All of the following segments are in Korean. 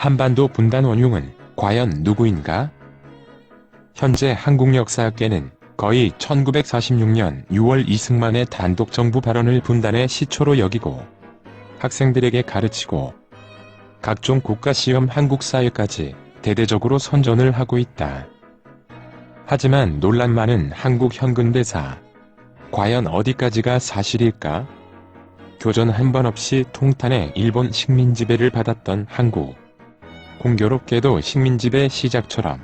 한반도 분단 원흉은 과연 누구인가? 현재 한국 역사학계는 거의 1946년 6월 이승만의 단독 정부 발언을 분단의 시초로 여기고 학생들에게 가르치고 각종 국가시험 한국사회까지 대대적으로 선전을 하고 있다. 하지만 논란 많은 한국 현근대사. 과연 어디까지가 사실일까? 교전 한 번 없이 통탄의 일본 식민 지배를 받았던 한국. 공교롭게도 식민 지배 시작처럼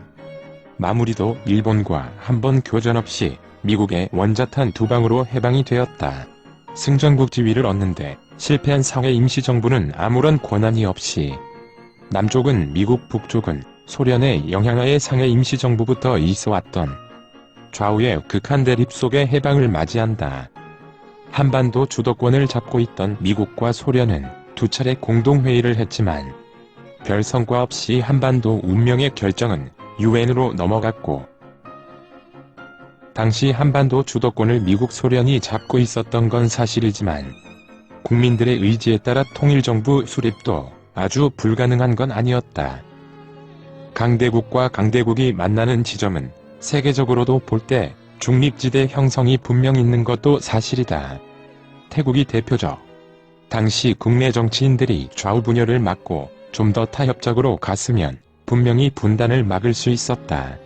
마무리도 일본과 한번 교전 없이 미국의 원자탄 두 방으로 해방이 되었다. 승전국 지위를 얻는데 실패한 상해 임시정부는 아무런 권한이 없이 남쪽은 미국 북쪽은 소련의 영향하에 상해 임시정부부터 있어왔던 좌우의 극한 대립 속에 해방을 맞이한다. 한반도 주도권을 잡고 있던 미국과 소련은 두 차례 공동회의를 했지만 별 성과 없이 한반도 운명의 결정은 유엔으로 넘어갔고 당시 한반도 주도권을 미국 소련이 잡고 있었던 건 사실이지만 국민들의 의지에 따라 통일정부 수립도 아주 불가능한 건 아니었다. 강대국과 강대국이 만나는 지점은 세계적으로도 볼 때 중립지대 형성이 분명 있는 것도 사실이다. 태국이 대표적. 당시 국내 정치인들이 좌우 분열을 막고 좀 더 타협적으로 갔으면 분명히 분단을 막을 수 있었다.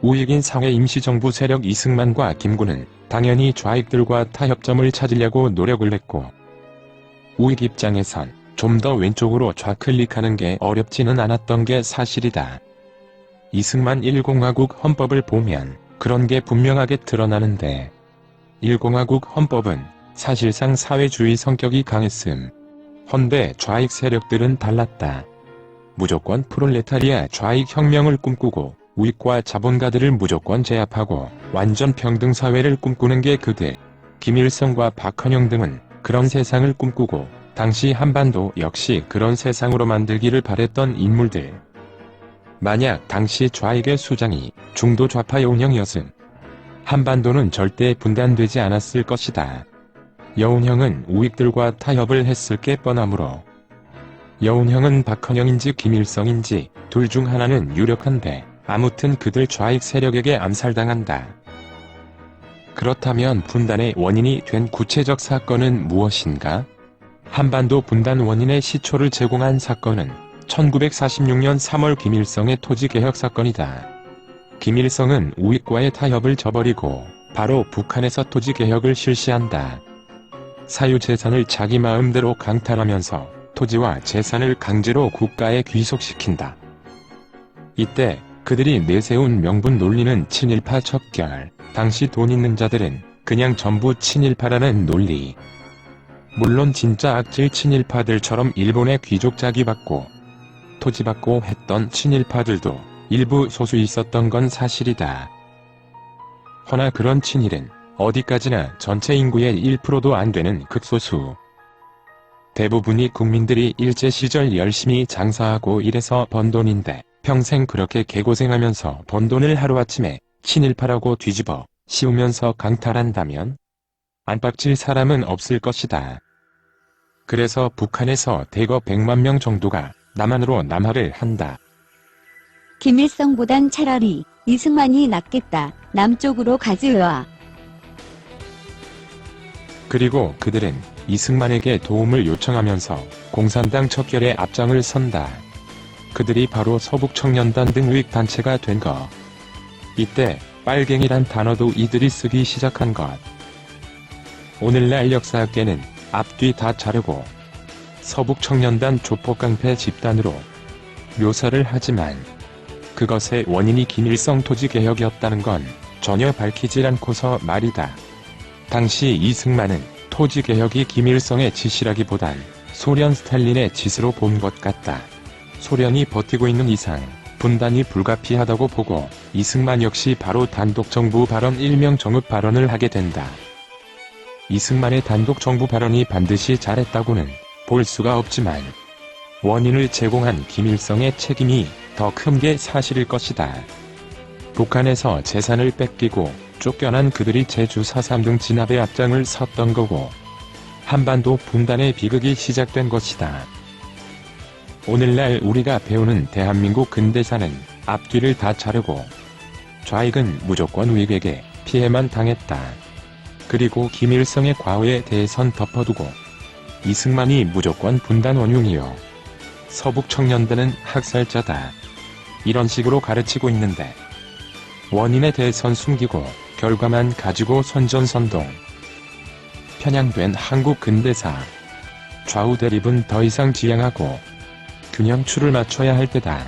우익인 상해 임시정부 세력 이승만과 김구는 당연히 좌익들과 타협점을 찾으려고 노력을 했고 우익 입장에선 좀 더 왼쪽으로 좌클릭하는 게 어렵지는 않았던 게 사실이다. 이승만 1공화국 헌법을 보면 그런 게 분명하게 드러나는데 1공화국 헌법은 사실상 사회주의 성격이 강했음. 헌데 좌익 세력들은 달랐다. 무조건 프롤레타리아 좌익 혁명을 꿈꾸고 우익과 자본가들을 무조건 제압하고 완전 평등 사회를 꿈꾸는 게 그들. 김일성과 박헌영 등은 그런 세상을 꿈꾸고 당시 한반도 역시 그런 세상으로 만들기를 바랬던 인물들. 만약 당시 좌익의 수장이 중도 좌파 여운형이었음. 한반도는 절대 분단되지 않았을 것이다. 여운형은 우익들과 타협을 했을 게 뻔하므로 여운형은 박헌영인지 김일성인지 둘 중 하나는 유력한데 아무튼 그들 좌익 세력에게 암살당한다. 그렇다면 분단의 원인이 된 구체적 사건은 무엇인가? 한반도 분단 원인의 시초를 제공한 사건은 1946년 3월 김일성의 토지개혁 사건이다. 김일성은 우익과의 타협을 저버리고 바로 북한에서 토지개혁을 실시한다. 사유재산을 자기 마음대로 강탈하면서 토지와 재산을 강제로 국가에 귀속시킨다. 이때 그들이 내세운 명분 논리는 친일파 척결, 당시 돈 있는 자들은 그냥 전부 친일파라는 논리. 물론 진짜 악질 친일파들처럼 일본의 귀족 자기 받고 토지 받고 했던 친일파들도 일부 소수 있었던 건 사실이다. 허나 그런 친일은 어디까지나 전체 인구의 1%도 안 되는 극소수. 대부분이 국민들이 일제 시절 열심히 장사하고 일해서 번 돈인데 평생 그렇게 개고생하면서 번 돈을 하루아침에 친일파라고 뒤집어 씌우면서 강탈한다면 안팎질 사람은 없을 것이다. 그래서 북한에서 대거 100만 명 정도가 남한으로 남하를 한다. 김일성보단 차라리 이승만이 낫겠다. 남쪽으로 가즈와 그리고 그들은 이승만에게 도움을 요청하면서 공산당 척결에 앞장을 선다. 그들이 바로 서북청년단 등 우익 단체가 된 것. 이때 빨갱이란 단어도 이들이 쓰기 시작한 것. 오늘날 역사학계는 앞뒤 다 자르고 서북청년단 조폭깡패 집단으로 묘사를 하지만 그것의 원인이 김일성 토지개혁이었다는 건 전혀 밝히질 않고서 말이다. 당시 이승만은 토지 개혁이 김일성의 짓이라기보단 소련 스탈린의 짓으로 본 것 같다. 소련이 버티고 있는 이상 분단이 불가피하다고 보고 이승만 역시 바로 단독 정부 발언 일명 정읍 발언을 하게 된다. 이승만의 단독 정부 발언이 반드시 잘했다고는 볼 수가 없지만 원인을 제공한 김일성의 책임이 더 큰 게 사실일 것이다. 북한에서 재산을 뺏기고 쫓겨난 그들이 제주 4.3 등 진압의 앞장을 섰던 거고 한반도 분단의 비극이 시작된 것이다. 오늘날 우리가 배우는 대한민국 근대사는 앞뒤를 다 자르고 좌익은 무조건 우익에게 피해만 당했다. 그리고 김일성의 과오에 대해선 덮어두고 이승만이 무조건 분단 원흉이요. 서북 청년단은 학살자다. 이런 식으로 가르치고 있는데 원인에 대해선 숨기고 결과만 가지고 선전선동. 편향된 한국 근대사. 좌우 대립은 더 이상 지양하고 균형추를 맞춰야 할 때다.